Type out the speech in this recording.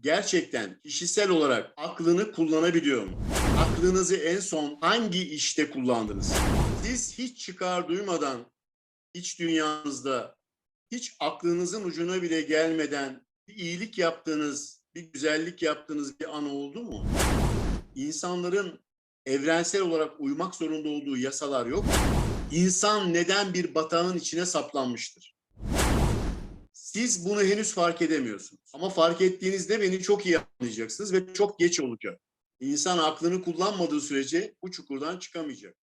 gerçekten kişisel olarak aklını kullanabiliyor mu? Aklınızı en son hangi işte kullandınız? Siz hiç çıkar duymadan iç dünyanızda hiç aklınızın ucuna bile gelmeden bir iyilik yaptığınız, bir güzellik yaptığınız bir an oldu mu? İnsanların evrensel olarak uymak zorunda olduğu yasalar yok. İnsan neden bir batağın içine saplanmıştır? Siz bunu henüz fark edemiyorsunuz. Ama fark ettiğinizde beni çok iyi anlayacaksınız ve çok geç olacak. İnsan aklını kullanmadığı sürece bu çukurdan çıkamayacak.